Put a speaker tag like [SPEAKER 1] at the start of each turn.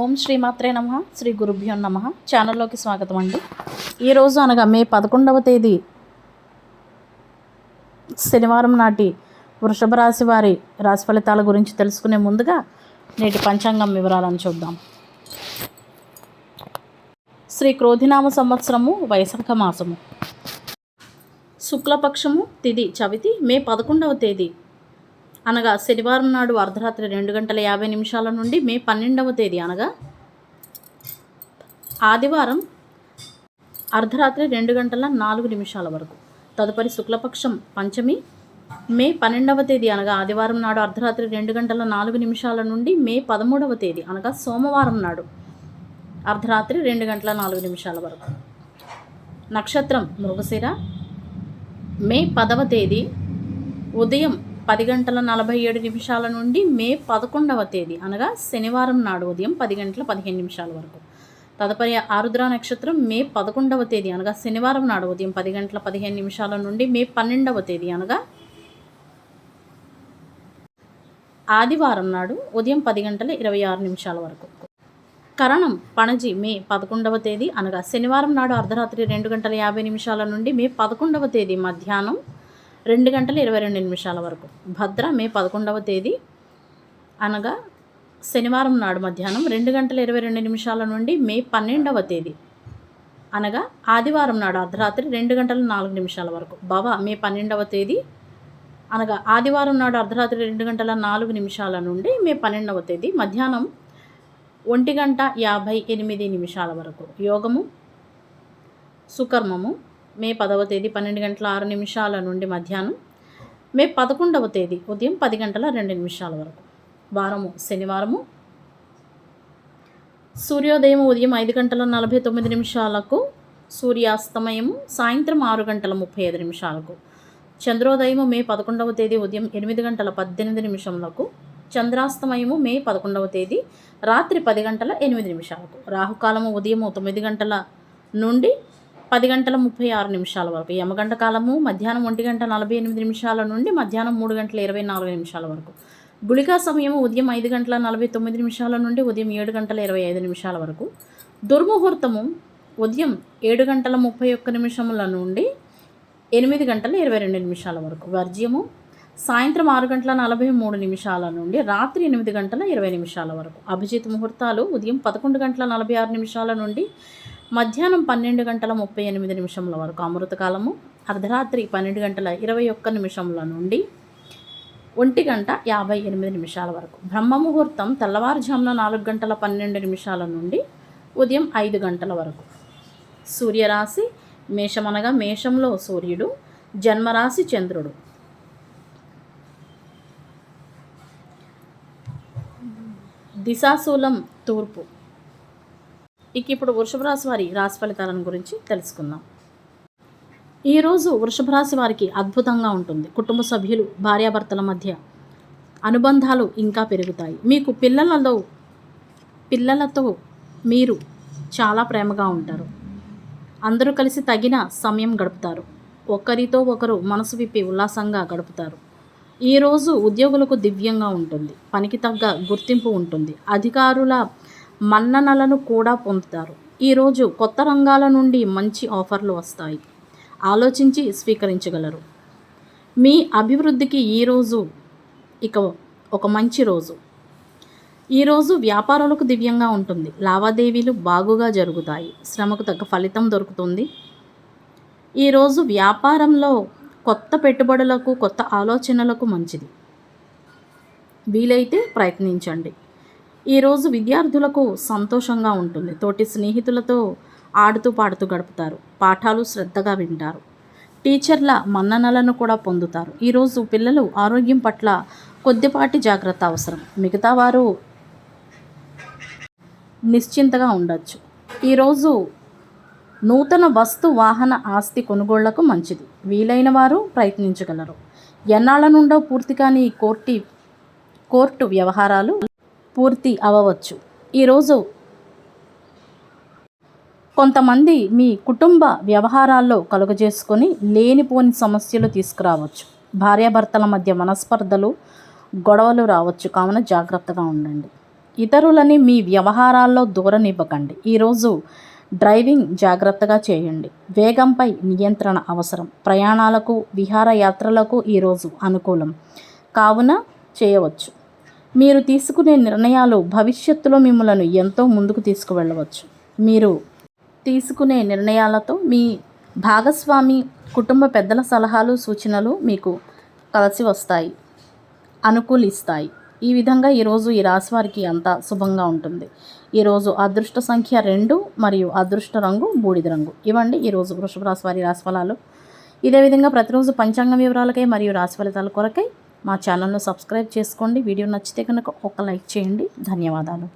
[SPEAKER 1] ఓం శ్రీమాత్రే నమ శ్రీ గురుభ్యో నమ. ఛానల్లోకి స్వాగతం అండి. ఈరోజు అనగా మే పదకొండవ తేదీ శనివారం నాటి వృషభ రాశి వారి రాశి ఫలితాల గురించి తెలుసుకునే ముందుగా నేటి పంచాంగం వివరాలను చూద్దాం. శ్రీ క్రోధినామ సంవత్సరము వైశాఖ మాసము. శుక్లపక్షము తిది చవితి మే పదకొండవ తేదీ. అనగా శనివారం నాడు అర్ధరాత్రి రెండు గంటల యాభై నిమిషాల నుండి మే పన్నెండవ తేదీ అనగా ఆదివారం అర్ధరాత్రి రెండు గంటల నాలుగు నిమిషాల వరకు. తదుపరి శుక్లపక్షం పంచమి మే పన్నెండవ తేదీ అనగా ఆదివారం నాడు అర్ధరాత్రి రెండు గంటల నాలుగు నిమిషాల నుండి మే పదమూడవ తేదీ అనగా సోమవారం నాడు అర్ధరాత్రి రెండు గంటల నాలుగు నిమిషాల వరకు. నక్షత్రం మృగశిర. మే పదవ తేదీ ఉదయం పది గంటల నలభై ఏడు నిమిషాల నుండి మే పదకొండవ తేదీ అనగా శనివారం నాడు ఉదయం పది గంటల పదిహేను నిమిషాల వరకు. తదుపరి ఆరుద్ర నక్షత్రం మే పదకొండవ తేదీ అనగా శనివారం నాడు ఉదయం పది గంటల పదిహేను నిమిషాల నుండి మే పన్నెండవ తేదీ అనగా ఆదివారం నాడు ఉదయం పది గంటల ఇరవై ఆరు నిమిషాల వరకు. కరణం పణజి మే పదకొండవ తేదీ అనగా శనివారం నాడు అర్ధరాత్రి రెండు గంటల యాభై నిమిషాల నుండి మే పదకొండవ తేదీ మధ్యాహ్నం రెండు గంటల ఇరవై రెండు నిమిషాల వరకు. భద్ర మే పదకొండవ తేదీ అనగా శనివారం నాడు మధ్యాహ్నం రెండు గంటల ఇరవై రెండు నిమిషాల నుండి మే పన్నెండవ తేదీ అనగా ఆదివారం నాడు అర్ధరాత్రి రెండు గంటల నాలుగు నిమిషాల వరకు. భవ మే పన్నెండవ తేదీ అనగా ఆదివారం నాడు అర్ధరాత్రి రెండు గంటల నాలుగు నిమిషాల నుండి మే పన్నెండవ తేదీ మధ్యాహ్నం ఒంటి గంట యాభై ఎనిమిది నిమిషాల వరకు. యోగము సుకర్మము మే పదవ తేదీ పన్నెండు గంటల ఆరు నిమిషాల నుండి మధ్యాహ్నం. మే పదకొండవ తేదీ ఉదయం పది గంటల రెండు నిమిషాల వరకు. వారము శనివారము. సూర్యోదయం ఉదయం ఐదు గంటల నలభై తొమ్మిది నిమిషాలకు సూర్యాస్తమయము సాయంత్రం ఆరు గంటల ముప్పై ఐదు నిమిషాలకు. చంద్రోదయము మే పదకొండవ తేదీ ఉదయం ఎనిమిది గంటల పద్దెనిమిది నిమిషములకు. చంద్రాస్తమయము మే పదకొండవ తేదీ రాత్రి పది గంటల ఎనిమిది నిమిషాలకు. రాహుకాలము ఉదయం తొమ్మిది గంటల నుండి పది గంటల ముప్పై ఆరు నిమిషాల వరకు. యమగంట కాలము మధ్యాహ్నం ఒంటి గంట నలభై ఎనిమిది నిమిషాల నుండి మధ్యాహ్నం మూడు గంటల ఇరవై నాలుగు నిమిషాల వరకు. గుళికా సమయం ఉదయం ఐదు గంటల నలభై తొమ్మిది నిమిషాల నుండి ఉదయం ఏడు గంటల ఇరవై ఐదు నిమిషాల వరకు. దుర్ముహూర్తము ఉదయం ఏడు గంటల ముప్పై ఒక్క నిమిషముల నుండి ఎనిమిది గంటల ఇరవై రెండు నిమిషాల వరకు. వర్జ్యము సాయంత్రం ఆరు గంటల నలభై మూడు నిమిషాల నుండి రాత్రి ఎనిమిది గంటల ఇరవై నిమిషాల వరకు. అభిజిత్ ముహూర్తాలు ఉదయం పదకొండు గంటల నలభై ఆరు నిమిషాల నుండి మధ్యాహ్నం పన్నెండు గంటల ముప్పై ఎనిమిది నిమిషముల వరకు అమృతకాలము అర్ధరాత్రి పన్నెండు గంటల ఇరవై ఒక్క నిమిషముల నుండి ఒంటి గంట యాభై ఎనిమిది నిమిషాల వరకు. బ్రహ్మ ముహూర్తం తెల్లవారుజామున నాలుగు గంటల పన్నెండు నిమిషాల నుండి ఉదయం ఐదు గంటల వరకు. సూర్యరాశి మేషమనగా మేషంలో సూర్యుడు జన్మరాశి చంద్రుడు. దిశాశూలం తూర్పు. ఇక ఇప్పుడు వృషభ రాశి వారి రాశి ఫలితాలను గురించి తెలుసుకుందాం. ఈరోజు వృషభ రాశి వారికి అద్భుతంగా ఉంటుంది. కుటుంబ సభ్యులు భార్యాభర్తల మధ్య అనుబంధాలు ఇంకా పెరుగుతాయి. మీకు పిల్లలలో పిల్లలతో మీరు చాలా ప్రేమగా ఉంటారు. అందరూ కలిసి తగిన సమయం గడుపుతారు. ఒకరితో ఒకరు మనసు విప్పి ఉల్లాసంగా గడుపుతారు. ఈరోజు ఉద్యోగులకు దివ్యంగా ఉంటుంది. పనికి తగ్గ గుర్తింపు ఉంటుంది. అధికారుల మన్ననలను కూడా పొందుతారు. ఈరోజు కొత్త రంగాల నుండి మంచి ఆఫర్లు వస్తాయి. ఆలోచించి స్వీకరించగలరు. మీ అభివృద్ధికి ఈరోజు ఇక ఒక మంచి రోజు. ఈరోజు వ్యాపారాలకు దివ్యంగా ఉంటుంది. లావాదేవీలు బాగుగా జరుగుతాయి. శ్రమకు తగ్గ ఫలితం దొరుకుతుంది. ఈరోజు వ్యాపారంలో కొత్త పెట్టుబడులకు కొత్త ఆలోచనలకు మంచిది. వీలైతే ప్రయత్నించండి. ఈరోజు విద్యార్థులకు సంతోషంగా ఉంటుంది. తోటి స్నేహితులతో ఆడుతూ పాడుతూ గడుపుతారు. పాఠాలు శ్రద్ధగా వింటారు. టీచర్ల మన్ననలను కూడా పొందుతారు. ఈరోజు పిల్లలు ఆరోగ్యం పట్ల కొద్దిపాటి జాగ్రత్త అవసరం. మిగతా వారు నిశ్చింతగా ఉండొచ్చు. ఈరోజు నూతన వస్తు వాహన ఆస్తి కొనుగోళ్ళకు మంచిది. వీలైన వారు ప్రయత్నించగలరు. ఎన్నాళ్ళ నుండో పూర్తి కాని కోర్టు కోర్టు వ్యవహారాలు పూర్తి అవ్వవచ్చు ఈరోజు కొంతమంది మీ కుటుంబ వ్యవహారాల్లో కలుగజేసుకొని లేనిపోని సమస్యలు తీసుకురావచ్చు. భార్యాభర్తల మధ్య మనస్పర్ధలు గొడవలు రావచ్చు. కావున జాగ్రత్తగా ఉండండి. ఇతరులని మీ వ్యవహారాల్లో దూరనివ్వకండి. ఈరోజు డ్రైవింగ్ జాగ్రత్తగా చేయండి. వేగంపై నియంత్రణ అవసరం. ప్రయాణాలకు విహారయాత్రలకు ఈరోజు అనుకూలం. కావున చేయవచ్చు. మీరు తీసుకునే నిర్ణయాలు భవిష్యత్తులో మిమ్మలను ఎంతో ముందుకు తీసుకువెళ్ళవచ్చు. మీరు తీసుకునే నిర్ణయాలతో మీ భాగస్వామి కుటుంబ పెద్దల సలహాలు సూచనలు మీకు కలిసి వస్తాయి. అనుకూలిస్తాయి. ఈ విధంగా ఈరోజు ఈ రాశి వారికి అంతా శుభంగా ఉంటుంది. ఈరోజు అదృష్ట సంఖ్య రెండు మరియు అదృష్ట రంగు బూడిద రంగు. ఇవ్వండి ఈరోజు వృషభ రాశి వారి రాశిఫలాలు ఇదే విధంగా ప్రతిరోజు పంచాంగ వివరాలకై మరియు రాశి ఫలితాల కొరకై మా ఛానల్ను సబ్స్క్రైబ్ చేసుకోండి. వీడియో నచ్చితే కనుక ఒక లైక్ చేయండి. ధన్యవాదాలు.